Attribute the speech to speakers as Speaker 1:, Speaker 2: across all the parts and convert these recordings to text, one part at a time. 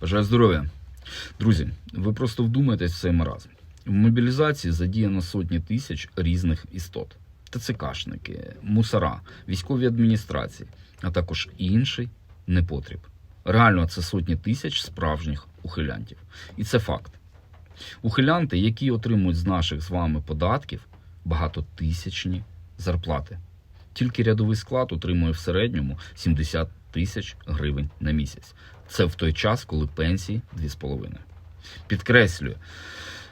Speaker 1: Бажаю здоров'я. Друзі, ви просто вдумайтесь в цей маразм. В мобілізації задіяно сотні тисяч різних істот: ТЦКшники, мусора, військові адміністрації, а також інший непотріб. Реально, це сотні тисяч справжніх ухилянтів. І це факт. Ухилянти, які отримують з наших з вами податків багатотисячні зарплати. Тільки рядовий склад отримує в середньому 70 тисяч гривень на місяць. Це в той час, коли пенсії 2,5. Підкреслюю,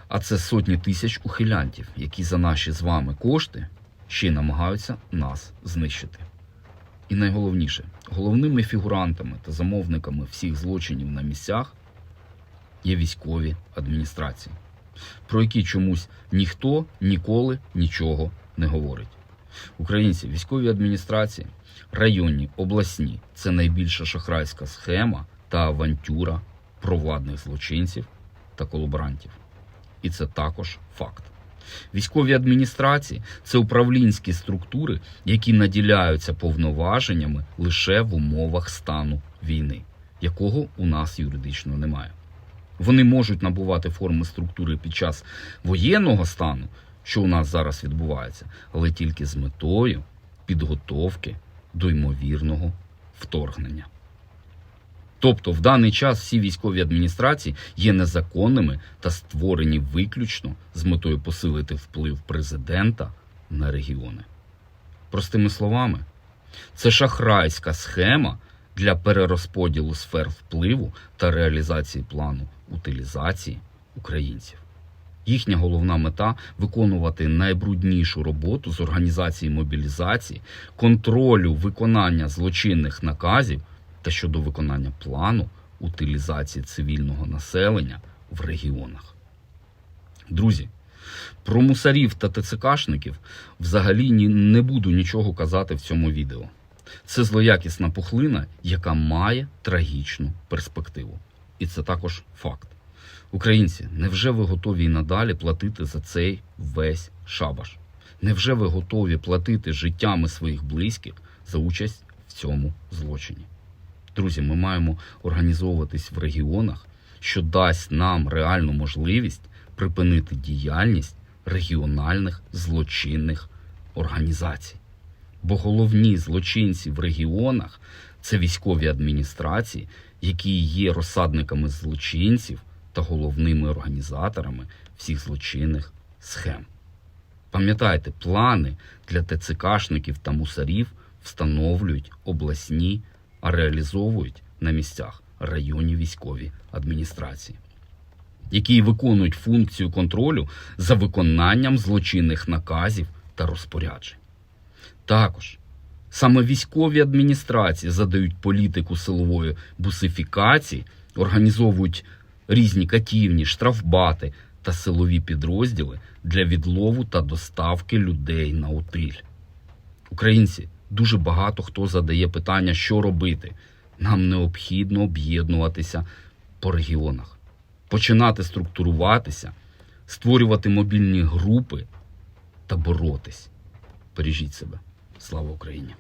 Speaker 1: а це сотні тисяч ухилянтів, які за наші з вами кошти ще й намагаються нас знищити. І найголовніше, головними фігурантами та замовниками всіх злочинів на місцях є військові адміністрації, про які чомусь ніхто ніколи нічого не говорить. Українці, військові адміністрації, районні, обласні це найбільша шахрайська схема та авантюра провладних злочинців та колаборантів. І це також факт. Військові адміністрації це управлінські структури, які наділяються повноваженнями лише в умовах стану війни, якого у нас юридично немає. Вони можуть набувати форми структури під час воєнного стану, що у нас зараз відбувається, але тільки з метою підготовки до ймовірного вторгнення. Тобто в даний час всі військові адміністрації є незаконними та створені виключно з метою посилити вплив президента на регіони. Простими словами, це шахрайська схема для перерозподілу сфер впливу та реалізації плану утилізації українців. Їхня головна мета виконувати найбруднішу роботу з організації мобілізації, контролю виконання злочинних наказів та щодо виконання плану утилізації цивільного населення в регіонах. Друзі, про мусарів та ТЦКшників взагалі не буду нічого казати в цьому відео. Це злоякісна пухлина, яка має трагічну перспективу. І це також факт. Українці, невже ви готові і надалі платити за цей весь шабаш? Невже ви готові платити життями своїх близьких за участь в цьому злочині? Друзі, ми маємо організовуватись в регіонах, що дасть нам реальну можливість припинити діяльність регіональних злочинних організацій. Бо головні злочинці в регіонах це військові адміністрації, які є розсадниками злочинців та головними організаторами всіх злочинних схем. Пам'ятайте, плани для ТЦКшників та мусарів встановлюють обласні, а реалізовують на місцях районні військові адміністрації, які виконують функцію контролю за виконанням злочинних наказів та розпоряджень. Також саме військові адміністрації задають політику силової бусифікації, організовують різні катівні, штрафбати та силові підрозділи для відлову та доставки людей на утиль. Українці дуже багато хто задає питання, що робити. Нам необхідно об'єднуватися по регіонах, починати структуруватися, створювати мобільні групи та боротись. Бережіть себе. Слава Україні!